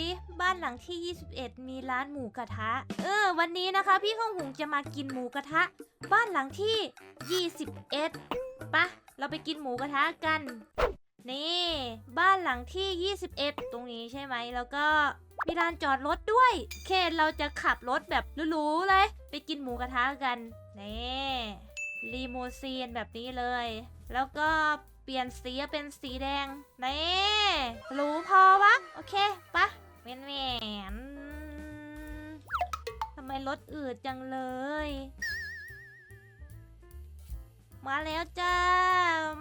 วิบ้านหลังที่ 21 มีร้านหมูกระทะ เออ วันนี้นะคะ พี่ข้าวหุงจะมากินหมูกระทะ บ้านหลังที่ 21ปะเราไปกินหมูกระทะกัน นี่ บ้านหลังที่ 21 ตรงนี้ใช่ไหมแล้วก็มีลานจอดรถด้วย เคเราจะขับรถแบบหรูๆเลย ไปกินหมูกระทะกัน นี่ลีมูซีนแบบนี้เลย แล้วก็เปลี่ยนสีเป็นสีแดง นี่หรูพอวะ โอเคปะ แมนแมนทำไมรถอืดจังเลย มาแล้วจ้า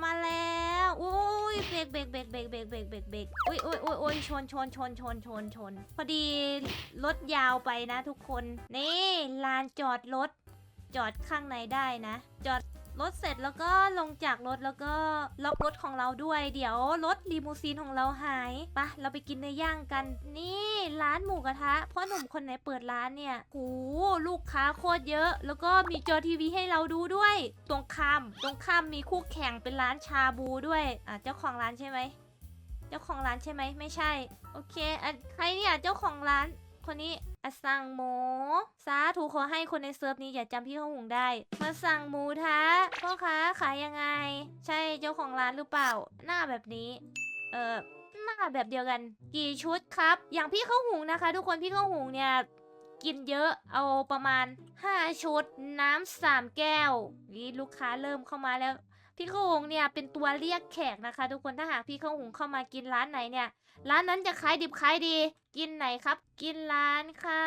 มาแล้วอุ้ยเบรกเบรกเบรกเบรกเบรกเบรกเบรกเบรกอุ้ยอุ้ยอุ้ยอุ้ยชนชนชนชนชนชน พอดีรถยาวไปนะทุกคน นี่ลานจอดรถจอดข้างในได้นะ จอด รถเสร็จแล้วก็ลงจากรถแล้วก็ล็อกรถของเราด้วย เดี๋ยวรถลีมูซีนของเราหายปะเราไปกินเนื้อย่างกัน นี่ร้านหมูกระทะพ่อหนุ่มคนไหนเปิดร้านเนี่ยโหลูกค้าโคตรเยอะ แล้วก็มีจอทีวีให้เราดูด้วย ตรงข้ามตรงข้ามมีคู่แข่งเป็นร้านชาบูด้วยอะเจ้าของร้านใช่ไหมเจ้าของร้านใช่ไหมไม่ใช่ โอเคอะใครเนี่ยเจ้าของร้านคนนี้อะสั่งหมูสาธุขอให้คนในเซิร์ฟนี้อย่าจำพี่ข้าวหุงได้ มาสั่งหมูทะพ่อค้าขายยังไง ใช่เจ้าของร้านหรือเปล่า หน้าแบบนี้ เออหน้าแบบเดียวกัน กี่ชุดครับ อย่างพี่ข้าวหุงนะคะ ทุกคนพี่ข้าวหุงเนี่ยกินเยอะเอาประมาณ 5 ชุด น้ำสามแก้วนี่ลูกค้าเริ่มเข้ามาแล้ว พี่ข้าวหุงเนี่ยเป็นตัวเรียกแขกนะคะ ทุกคนถ้าหากพี่ข้าวหุงเข้ามากินร้านไหนเนี่ย ร้านนั้นจะขายดิบขายดี กินไหนครับ กินร้านค่ะ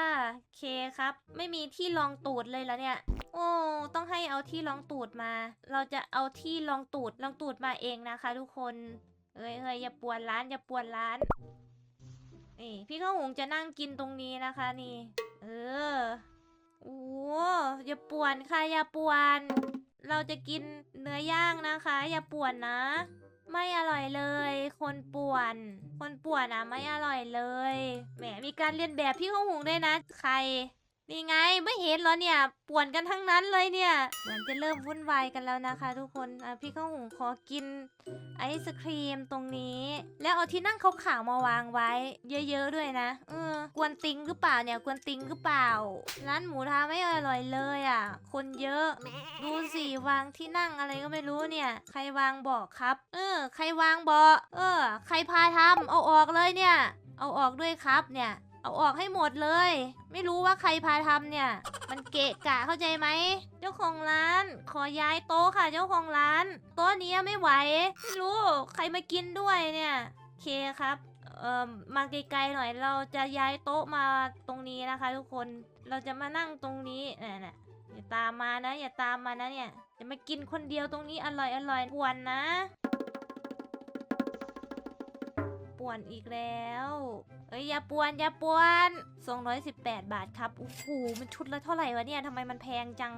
เคครับ ไม่มีที่รองตูดเลยแล้วเนี่ย โอ้ต้องให้เอาที่รองตูดมา เราจะเอาที่รองตูดรองตูดมาเองนะคะ ทุกคนเอ้ยเอ้ยอย่าปวนร้านอย่าปวนร้านนี่พี่ข้าวหงจะนั่งกินตรงนี้นะคะนี่ เออโอ้อย่าปวนค่ะอย่าปวน เราจะกินเนื้อย่างนะคะ อย่าปวนนะ ไม่อร่อยเลย คนป่วน คนป่วนอะไม่อร่อยเลย แหมมีการเรียนแบบพี่ข้าวหงด้วยนะ ใคร นี่ไงไม่เห็นเหรอเนี่ยป่วนกันทั้งนั้นเลยเนี่ย เหมือนจะเริ่มวุ่นวายกันแล้วนะคะ ทุกคนอะพี่ข้าวหงขอกินไอศครีมตรงนี้ แล้วเอาที่นั่งขาวๆมาวางไว้ เยอะๆด้วยนะเออกวนติงหรือเปล่าเนี่ยกวนติงหรือเปล่า ร้านหมูทาไม่อร่อยเลยอะ คนเยอะดูสิวางที่นั่งอะไรก็ไม่รู้เนี่ย ใครวางบอกครับ เออ ใครวางบอกเออ ใครพาทำเอาออกเลยเนี่ย เอาออกด้วยครับเนี่ย เอาออกให้หมดเลย ไม่รู้ว่าใครพาทำเนี่ย มันเกะกะเข้าใจไหม เจ้าของร้าน ขอย้ายโต๊ะค่ะ เจ้าของร้าน โต๊ะนี้ไม่ไหว ไม่รู้ใครมากินด้วยเนี่ยเคครับ เอ่อ มาไกลๆหน่อย เราจะย้ายโต๊ะมาตรงนี้นะคะ ทุกคน เราจะมานั่งตรงนี้น่ะน่ะอย่าตามมานะ อย่าตามมานะเนี่ย จะมากินคนเดียวตรงนี้อร่อยอร่อยป่วนนะ ป่วนอีกแล้ว เอ้ยอย่าป่วนอย่าป่วน218 บาทครับ โอ้โห มันชุดละเท่าไหร่วะเนี่ยทำไมมันแพงจัง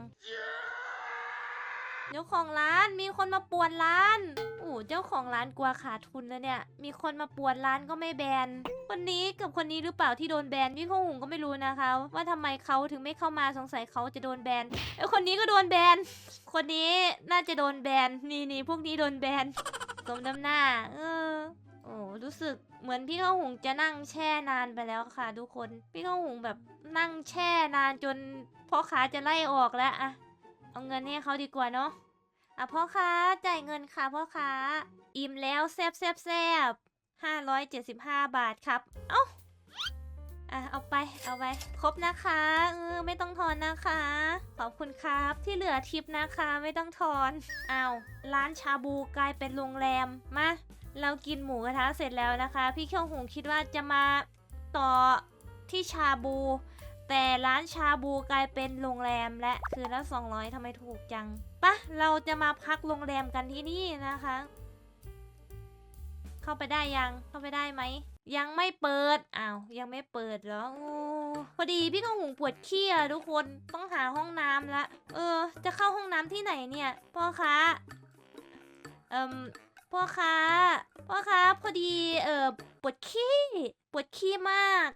เจ้าของร้านมีคนมาป่วนร้านโอ้เจ้าของร้านกลัวขาดทุนแล้วเนี่ย มีคนมาป่วนร้านก็ไม่แบน คนนี้กับคนนี้หรือเปล่าที่โดนแบนพี่ข้าหุงก็ไม่รู้นะคะ ว่าทำไมเขาถึงไม่เข้ามาสงสัยเขาจะโดนแบนเอ้คนนี้ก็โดนแบน คนนี้น่าจะโดนแบน นี่นี่พวกนี้โดนแบนสมน้ำหน้า เออ โอ้รู้สึกเหมือนพี่ข้าวหุงจะนั่งแช่นานไปแล้วค่ะ ทุกคน พี่ข้าวหุงแบบนั่งแช่นานจนพ่อค้าจะไล่ออกแล้วอะเอาเงินให้เขาดีกว่าเนาะอะพ่อค้าจ่ายเงินค่ะพ่อค้า อิ่มแล้วแซบแซบแซบห้าร้อยเจ็ดสิบห้าบาทครับ เอ้าอะเอาไปเอาไปครบนะคะเออไม่ต้องทอนนะคะ ขอบคุณครับที่เหลือทิปนะคะไม่ต้องทอนอ้าวร้านชาบูกลายเป็นโรงแรมมา เรากินหมูกระทะเสร็จแล้วนะคะ พี่เขียวหงคิดว่าจะมาต่อที่ชาบู แต่ร้านชาบูกลายเป็นโรงแรมและคืนละ200ทำไมถูกจังปะเราจะมาพักโรงแรมกันที่นี่นะคะ เข้าไปได้ยังเข้าไปได้ไหมยังไม่เปิดอ้าวยังไม่เปิดเหรออพอดีพี่กองหุงปวดขี้อะทุกคนต้องหาห้องน้ำละ เออ จะเข้าห้องน้ำที่ไหนเนี่ยพ่อค้าเอ่ม พ่อค้าพ่อค้าพอดีเออปวดขี้ปวดขี้มาก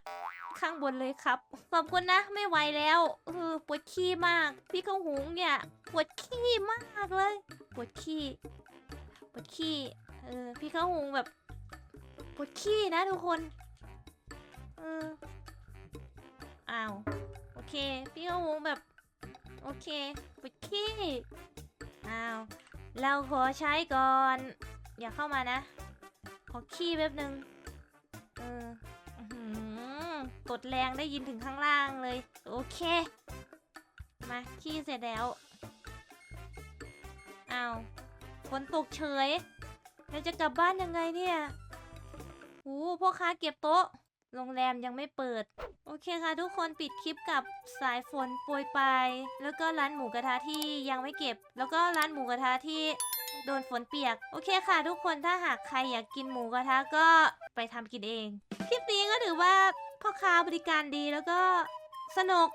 ข้างบนเลยครับขอบคุณนะไม่ไหวแล้วเออปวดขี้มาก พี่ข้าวหุงเนี่ยปวดขี้มากเลย ปวดขี้ปวดขี้เออพี่ข้าวหุงแบบปวดขี้นะทุกคนเออเค พี่ก็วงแบบโอเคไปขี้อ้าวเราขอใช้ก่อน อย่าเข้ามานะ ขอขี้แป๊บนึง เอออื้อหือกดแรงได้ยินถึงข้างล่างเลย โอเค มาขี้เสร็จแล้วเอาฝนตกเฉยเราจะกลับบ้านยังไงเนี่ยโอ้พ่อค้าเก็บโต๊ะ โรงแรมยังไม่เปิด โอเคค่ะทุกคนปิดคลิปกับสายฝนโปรยปลายแล้วก็ร้านหมูกระทะที่ยังไม่เก็บ แล้วก็ร้านหมูกระทะที่ โดนฝนเปียก โอเคค่ะ ทุกคนถ้าหากใครอยากกินหมูกระทะก็ไปทำกินเอง คลิปนี้ก็ถือว่าพ่อค้าบริการดีแล้วก็สนุก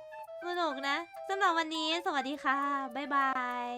สนุกนะสำหรับวันนี้สวัสดีค่ะ บ๊ายบาย